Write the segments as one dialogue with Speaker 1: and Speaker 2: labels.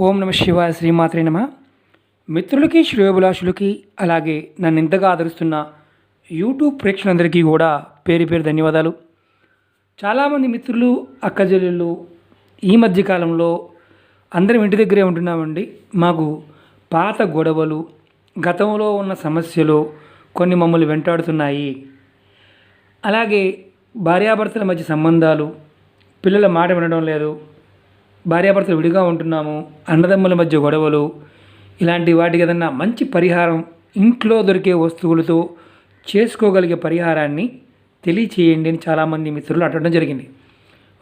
Speaker 1: ఓం నమ శివాయ శ్రీమాత్రే నమ. మిత్రులకి శ్రేయోభిలాషులకి అలాగే నన్ను ఇంతగా ఆదరిస్తున్న యూట్యూబ్ ప్రేక్షకులందరికీ కూడా పేరు పేరు ధన్యవాదాలు. చాలామంది మిత్రులు అక్కజల్లు ఈ మధ్యకాలంలో అందరం ఇంటి దగ్గరే ఉంటున్నామండి. మాకు పాత గొడవలు గతంలో ఉన్న సమస్యలు కొన్ని మమ్మల్ని వెంటాడుతున్నాయి. అలాగే భార్యాభర్తల మధ్య సంబంధాలు పిల్లల మాట వినడం లేదు భార్యాభర్తలు విడిగా ఉంటున్నాము అన్నదమ్ముల మధ్య గొడవలు ఇలాంటి వాటికి ఏదన్నా మంచి పరిహారం ఇంట్లో దొరికే వస్తువులతో చేసుకోగలిగే పరిహారాన్ని తెలియచేయండి అని చాలామంది మిత్రులు అడగడం జరిగింది.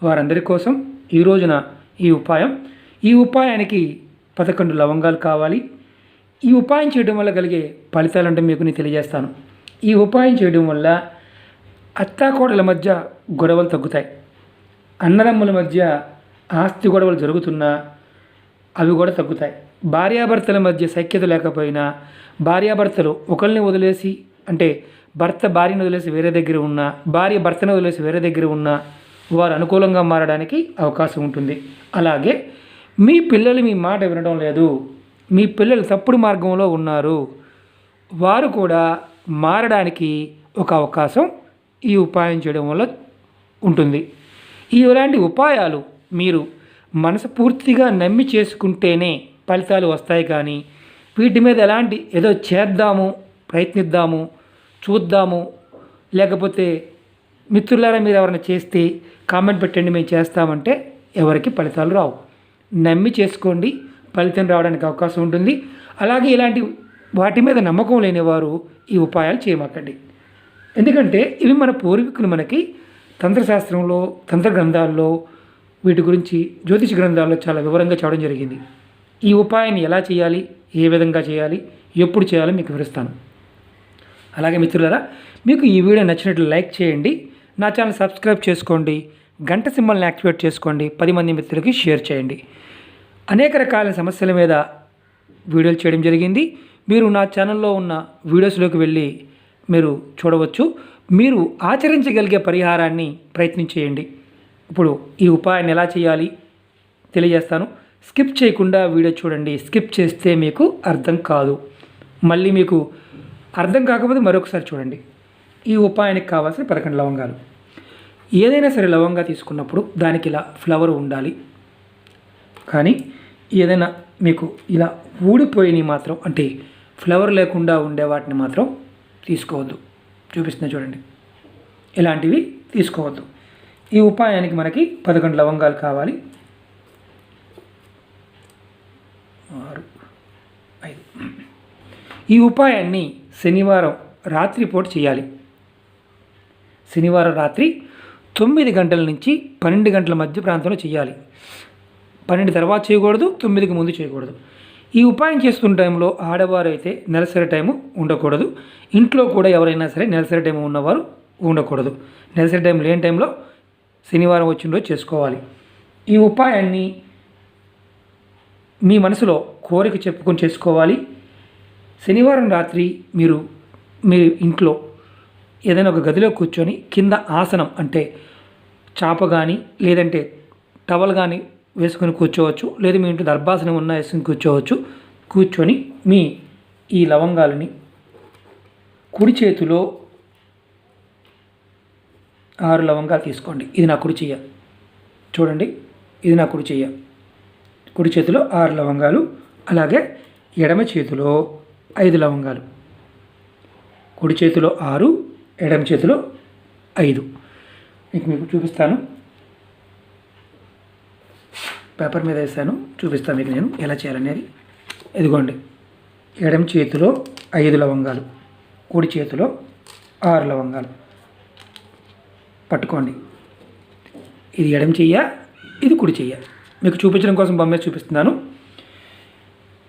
Speaker 1: వారందరి కోసం ఈ రోజున ఈ ఉపాయం ఈ ఉపాయానికి పదకొండు లవంగాలు కావాలి. ఈ ఉపాయం చేయడం వల్ల కలిగే ఫలితాలంటే మీకు నేను తెలియజేస్తాను. ఈ ఉపాయం చేయడం వల్ల అత్తాకోడల మధ్య గొడవలు తగ్గుతాయి. అన్నదమ్ముల మధ్య ఆస్తి గొడవలు జరుగుతున్నా అవి కూడా తగ్గుతాయి. భార్యాభర్తల మధ్య సఖ్యత లేకపోయినా భార్యాభర్తలు ఒకరిని వదిలేసి అంటే భర్త భార్యను వదిలేసి వేరే దగ్గర ఉన్నా భార్య భర్తను వదిలేసి వేరే దగ్గర ఉన్నా వారు అనుకూలంగా మారడానికి అవకాశం ఉంటుంది. అలాగే మీ పిల్లలు మీ మాట వినడం లేదు మీ పిల్లలు తప్పుడు మార్గంలో ఉన్నారు వారు కూడా మారడానికి ఒక అవకాశం ఈ ఉపాయం చేయడం వల్ల ఉంటుంది. ఈ ఇలాంటి ఉపాయాలు మీరు మనసు పూర్తిగా నమ్మి చేసుకుంటేనే ఫలితాలు వస్తాయి కానీ వీటి మీద ఎలాంటి ఏదో చేద్దాము ప్రయత్నిద్దాము చూద్దాము లేకపోతే మిత్రులారా మీరు ఎవరైనా చేస్తే కామెంట్ పెట్టండి మేము చేస్తామంటే ఎవరికి ఫలితాలు రావు. నమ్మి చేసుకోండి ఫలితం రావడానికి అవకాశం ఉంటుంది. అలాగే ఇలాంటి వాటి మీద నమ్మకం లేని వారు ఈ ఉపాయాలు చేయమాకండి. ఎందుకంటే ఇవి మన పూర్వీకులు మనకి తంత్రశాస్త్రంలో తంత్ర గ్రంథాల్లో వీటి గురించి జ్యోతిష గ్రంథాల్లో చాలా వివరంగా చెప్పడం జరిగింది. ఈ ఉపాయాన్ని ఎలా చేయాలి? ఏ విధంగా చేయాలి? ఎప్పుడు చేయాలో మీకు వివరిస్తాను. అలాగే మిత్రులారా మీకు ఈ వీడియో నచ్చినట్లు లైక్ చేయండి. నా ఛానల్ సబ్స్క్రైబ్ చేసుకోండి. గంట సింబల్ని యాక్టివేట్ చేసుకోండి. పది మంది మిత్రులకి షేర్ చేయండి. అనేక రకాల సమస్యల మీద వీడియోలు చేయడం జరిగింది. మీరు నా ఛానల్లో ఉన్న వీడియోస్లోకి వెళ్ళి మీరు చూడవచ్చు. మీరు ఆచరించగలిగే పరిహారాన్ని ప్రయత్నం చేయండి ఇప్పుడు ఈ ఉపాయాన్ని ఎలా చేయాలి తెలియజేస్తాను. స్కిప్ చేయకుండా వీడియో చూడండి. స్కిప్ చేస్తే మీకు అర్థం కాదు. మళ్ళీ మీకు అర్థం కాకపోతే మరొకసారి చూడండి. ఈ ఉపాయానికి కావాల్సిన పదకొండు లవంగాలు. ఏదైనా సరే లవంగా తీసుకున్నప్పుడు దానికి ఇలా ఫ్లవర్ ఉండాలి. కానీ ఏదైనా మీకు ఇలా ఊడిపోయినవి మాత్రం అంటే ఫ్లవర్ లేకుండా ఉండే వాటిని మాత్రం తీసుకోవద్దు. చూపిస్తున్నా చూడండి. ఇలాంటివి తీసుకోవద్దు. ఈ ఉపాయానికి మనకి పదకొండు లవంగాలు కావాలి. ఆరు ఐదు. ఈ ఉపాయాన్ని శనివారం రాత్రిపూట చేయాలి. శనివారం రాత్రి తొమ్మిది గంటల నుంచి పన్నెండు గంటల మధ్య ప్రాంతంలో చేయాలి. పన్నెండు తర్వాత చేయకూడదు తొమ్మిదికి ముందు చేయకూడదు. ఈ ఉపాయం చేస్తున్న టైంలో ఆడవారు అయితే నెలసరి టైము ఉండకూడదు. ఇంట్లో కూడా ఎవరైనా సరే నెలసరి టైం ఉన్నవారు ఉండకూడదు. నెలసరి టైం లేని టైంలో శనివారం వచ్చిన రోజు చేసుకోవాలి. ఈ ఉపాయాన్ని మీ మనసులో కోరిక చెప్పుకొని చేసుకోవాలి. శనివారం రాత్రి మీరు మీ ఇంట్లో ఏదైనా ఒక గదిలో కూర్చొని కింద ఆసనం అంటే చాప కానీ లేదంటే టవల్ కానీ వేసుకొని కూర్చోవచ్చు లేదా మీ ఇంట్లో దర్భాసనం ఉన్న వేసుకొని కూర్చోవచ్చు. కూర్చొని మీ ఈ లవంగాలని కుడి చేతిలో ఆరు లవంగాలు తీసుకోండి. ఇది నా కుడి చెయ్య. చూడండి. ఇది నా కుడి చెయ్య. కుడి చేతిలో ఆరు లవంగాలు అలాగే ఎడమ చేతిలో ఐదు లవంగాలు. కుడి చేతిలో ఆరు ఎడమ చేతిలో ఐదు. మీకు మీకు చూపిస్తాను. పేపర్ మీద వేస్తాను చూపిస్తాను మీకు నేను ఎలా చేయాలనేది. ఇదిగోండి. ఎడమ చేతిలో ఐదు లవంగాలు కుడి చేతిలో ఆరు లవంగాలు. పట్టుకోండి. ఇది ఎడం చెయ్య ఇది కుడి చెయ్య. మీకు చూపించడం కోసం బొమ్మే చూపిస్తున్నాను.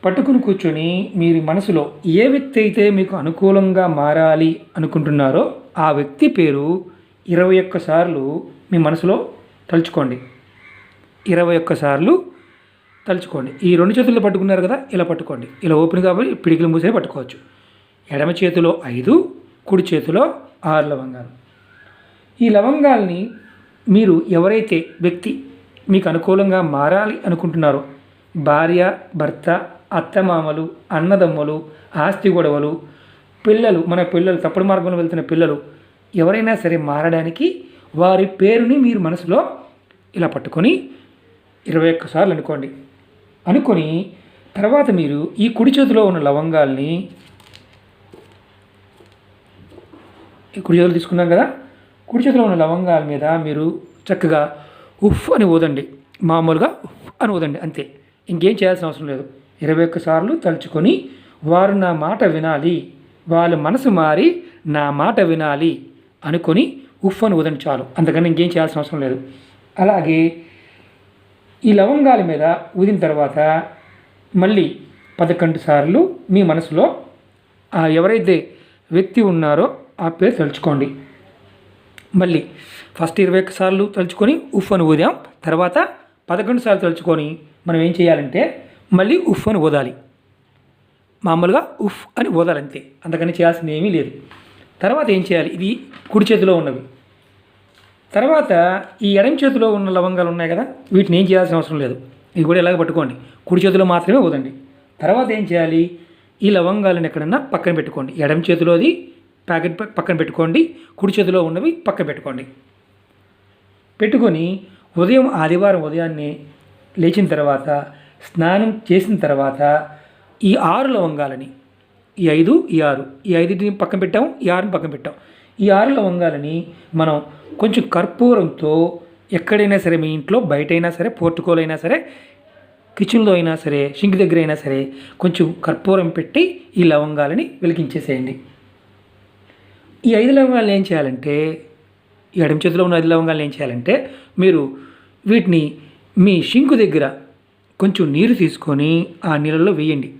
Speaker 1: పట్టుకుని కూర్చొని మీరు మనసులో ఏ వ్యక్తి అయితే మీకు అనుకూలంగా మారాలి అనుకుంటున్నారో ఆ వ్యక్తి పేరు ఇరవై ఒక్కసార్లు మీ మనసులో తలుచుకోండి. ఇరవై ఒక్కసార్లు తలుచుకోండి. ఈ రెండు చేతుల్లో పట్టుకున్నారు కదా ఇలా పట్టుకోండి. ఇలా ఓపెన్ కాబట్టి పిడికిలు మూసే పట్టుకోవచ్చు. ఎడమ చేతిలో ఐదు కుడి చేతిలో ఆరు లవంగాలు ఈ లవంగాల్ని మీరు ఎవరైతే వ్యక్తి మీకు అనుకూలంగా మారాలి అనుకుంటున్నారో భార్య భర్త అత్తమామలు అన్నదమ్ములు ఆస్తి గొడవలు పిల్లలు మన పిల్లలు తప్పుడు మార్గంలో వెళ్తున్న పిల్లలు ఎవరైనా సరే మారడానికి వారి పేరుని మీరు మనసులో ఇలా పట్టుకొని ఇరవై ఒక్కసార్లు అనుకోండి. అనుకొని తర్వాత మీరు ఈ కుడి చేతిలో ఉన్న లవంగాల్ని ఈ కుడి చేతులు తీసుకున్నాం కదా కుడి చేతిలో ఉన్న లవంగాల మీద మీరు చక్కగా ఉఫ్ అని ఊదండి. మామూలుగా ఉఫ్ అని ఊదండి అంతే. ఇంకేం చేయాల్సిన అవసరం లేదు. ఇరవై ఒక్క సార్లు తలుచుకొని వారు నా మాట వినాలి వాళ్ళ మనసు మారి నా మాట వినాలి అనుకొని ఉఫ్ అని ఊదండి చాలు. అంతకన్నా ఇంకేం చేయాల్సిన అవసరం లేదు. అలాగే ఈ లవంగాల మీద ఊదిన తర్వాత మళ్ళీ పదకొండు సార్లు మీ మనసులో ఎవరైతే వ్యక్తి ఉన్నారో ఆ పేరు తలుచుకోండి. మళ్ళీ ఫస్ట్ ఇరవై ఒక్క సార్లు తలుచుకొని ఉఫ్ అని ఊదాం. తర్వాత పదకొండు సార్లు తలుచుకొని మనం ఏం చేయాలంటే మళ్ళీ ఉఫ్ అని ఊదాలి. మామూలుగా ఉఫ్ అని ఊదాలి అంతే అంతకని చేయాల్సింది ఏమీ లేదు. తర్వాత ఏం చేయాలి? ఇది కుడి చేతిలో ఉన్నవి. తర్వాత ఈ ఎడం చేతిలో ఉన్న లవంగాలు ఉన్నాయి కదా వీటిని ఏం చేయాల్సిన అవసరం లేదు. ఇది కూడా ఇలాగ పట్టుకోండి. కుడి చేతిలో మాత్రమే ఊదండి. తర్వాత ఏం చేయాలి? ఈ లవంగాలను ఎక్కడన్నా పక్కన పెట్టుకోండి. ఎడం చేతిలోది ప్యాకెట్ పక్కన పెట్టుకోండి. కుడి చేతిలో ఉన్నవి పక్కన పెట్టుకోండి. పెట్టుకొని ఉదయం ఆదివారం ఉదయాన్నే లేచిన తర్వాత స్నానం చేసిన తర్వాత ఈ ఆరు లవంగాలని ఈ ఐదు ఈ ఆరు ఈ ఐదుని పక్కన పెట్టాము ఈ ఆరుని పక్కన పెట్టాం ఈ ఆరు లవంగాలని మనం కొంచెం కర్పూరంతో ఎక్కడైనా సరే మీ ఇంట్లో బయటైనా సరే పోర్టుకోలైనా సరే కిచెన్లో అయినా సరే షింక్ దగ్గర అయినా సరే కొంచెం కర్పూరం పెట్టి ఈ లవంగాలని వెలిగించేసేయండి. ఈ ఐదు లవంగాలను ఏం చేయాలంటే ఎడమ చేతిలో ఉన్న ఐదు లవంగాలను ఏం చేయాలంటే మీరు వీటిని మీ షింకు దగ్గర కొంచెం నీరు తీసుకొని ఆ నీళ్ళలో వేయండి.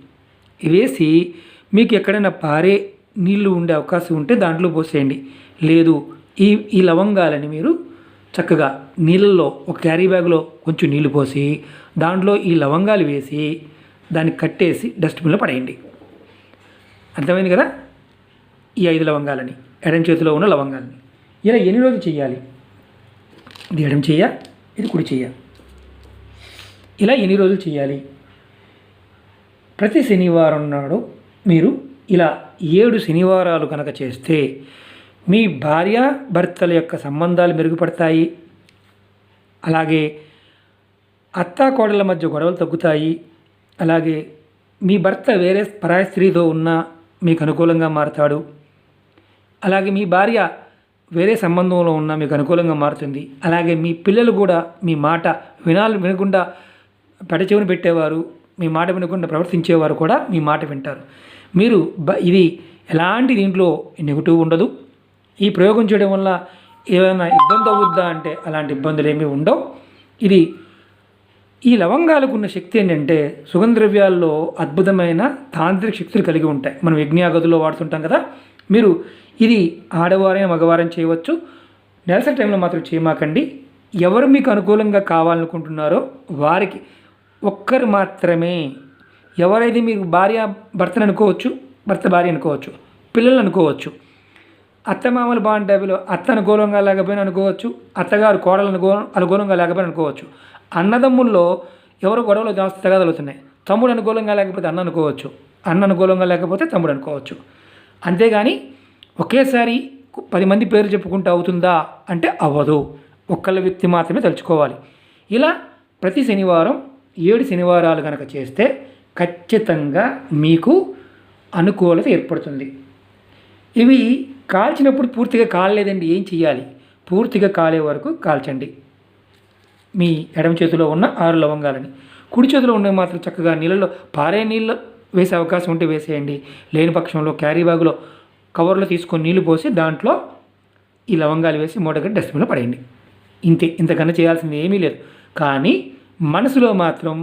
Speaker 1: వేసి మీకు ఎక్కడైనా పారే నీళ్ళు ఉండే అవకాశం ఉంటే దాంట్లో పోసేయండి. లేదు ఈ ఈ లవంగాలని మీరు చక్కగా నీళ్ళల్లో ఒక క్యారీ బ్యాగ్లో కొంచెం నీళ్ళు పోసి దాంట్లో ఈ లవంగాలు వేసి దాన్ని కట్టేసి డస్ట్బిన్లో పడేయండి. అర్థమైంది కదా? ఈ ఐదు లవంగాలని. ఎడం చేతిలో ఉన్న లవంగాన్ని. ఇలా ఎన్ని రోజులు చేయాలి? ఇది ఎడం చెయ్య ఇది కుడి చెయ్య ఇలా ఎన్ని రోజులు చేయాలి? ప్రతి శనివారం నాడు మీరు ఇలా ఏడు శనివారాలు కనుక చేస్తే మీ భార్య భర్తల యొక్క సంబంధాలు మెరుగుపడతాయి. అలాగే అత్తా కోడల మధ్య గొడవలు తగ్గుతాయి. అలాగే మీ భర్త వేరే పరాయ స్త్రీతో ఉన్నా మీకు అనుకూలంగా మారతాడు. అలాగే మీ భార్య వేరే సంబంధంలో ఉన్న మీకు అనుకూలంగా మారుతుంది. అలాగే మీ పిల్లలు కూడా మీ మాట వినాలి వినకుండా పెడచెవిని పెట్టేవారు మీ మాట వినకుండా ప్రవర్తించేవారు కూడా మీ మాట వింటారు. మీరు బ ఇది ఎలాంటి దీంట్లో నెగిటివ్ ఉండదు. ఈ ప్రయోగం చేయడం వల్ల ఏమైనా ఇబ్బంది అవుద్దా అంటే అలాంటి ఇబ్బందులు ఏమీ ఉండవు. ఇది ఈ లవంగాలకు ఉన్న శక్తి ఏంటంటే సుగంధ ద్రవ్యాల్లో అద్భుతమైన తాంత్రిక శక్తులు కలిగి ఉంటాయి. మనం యజ్ఞాగదుల్లో వాడుతుంటాం కదా. మీరు ఇది ఆడవారైన మగవారం చేయవచ్చు. నెలసరి టైంలో మాత్రం చేయమాకండి. ఎవరు మీకు అనుకూలంగా కావాలనుకుంటున్నారో వారికి ఒక్కరు మాత్రమే. ఎవరైతే మీకు భార్య భర్తను అనుకోవచ్చు భర్త భార్య అనుకోవచ్చు పిల్లలు అనుకోవచ్చు అత్తమామలు బాగుంటాయిలో అత్త అనుకూలంగా లేకపోయినా అనుకోవచ్చు అత్తగారు కోడలు అనుకూ అనుకూలంగా లేకపోయినా అనుకోవచ్చు. అన్నదమ్ముల్లో ఎవరు గొడవలు జాస్తి తగదలుతున్నాయి తమ్ముడు అనుకూలంగా లేకపోతే అన్న అనుకోవచ్చు అన్న అనుకూలంగా లేకపోతే తమ్ముడు అనుకోవచ్చు. అంతేగాని ఒకేసారి పది మంది పేరు చెప్పుకుంటూ అవుతుందా అంటే అవ్వదు. ఒక్కళ్ళ వ్యక్తి మాత్రమే తలుచుకోవాలి. ఇలా ప్రతి శనివారం ఏడు శనివారాలు కనుక చేస్తే ఖచ్చితంగా మీకు అనుకూలత ఏర్పడుతుంది. ఇవి కాల్చినప్పుడు పూర్తిగా కాలలేదండి. ఏం చేయాలి పూర్తిగా కాలే వరకు కాల్చండి. మీ ఎడమ చేతిలో ఉన్న ఆరు లవంగాలని. కుడి చేతిలో ఉండే మాత్రం చక్కగా నీళ్ళలో పారే నీళ్ళు వేసే అవకాశం ఉంటే వేసేయండి. లేని పక్షంలో క్యారీ బ్యాగులో కవర్లో తీసుకొని నీళ్ళు పోసి దాంట్లో ఈ లవంగాలు వేసి మూటగట్టి డస్ట్బిన్లో పడేయండి. ఇంతే ఇంతకన్నా చేయాల్సింది ఏమీ లేదు. కానీ మనసులో మాత్రం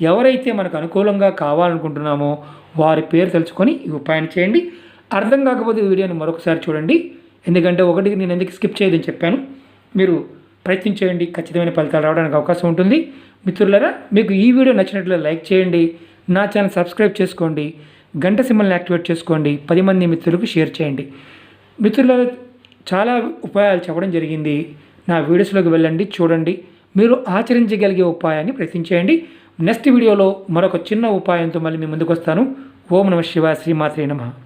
Speaker 1: ఎవరైతే మనకు అనుకూలంగా కావాలనుకుంటున్నామో వారి పేరు తెలుసుకొని ఈ ఉపాయాన్ని చేయండి. అర్థం కాకపోతే ఈ వీడియోని మరొకసారి చూడండి. ఎందుకంటే ఒకటికి నేను ఎందుకు స్కిప్ చేయదని చెప్పాను. మీరు ప్రయత్నం చేయండి. ఖచ్చితమైన ఫలితాలు రావడానికి అవకాశం ఉంటుంది. మిత్రులరా మీకు ఈ వీడియో నచ్చినట్లు లైక్ చేయండి. నా ఛానల్ సబ్స్క్రైబ్ చేసుకోండి. గంట సింబల్ని యాక్టివేట్ చేసుకోండి. పది మంది మిత్రులకు షేర్ చేయండి. మిత్రులలో చాలా ఉపాయాలు చెప్పడం జరిగింది. నా వీడియోస్లోకి వెళ్ళండి చూడండి. మీరు ఆచరించగలిగే ఉపాయాన్ని ప్రయత్నించేయండి. నెక్స్ట్ వీడియోలో మరొక చిన్న ఉపాయంతో మళ్ళీ మీ ముందుకు వస్తాను ఓం నమ శివ శ్రీమాత్రే నమః.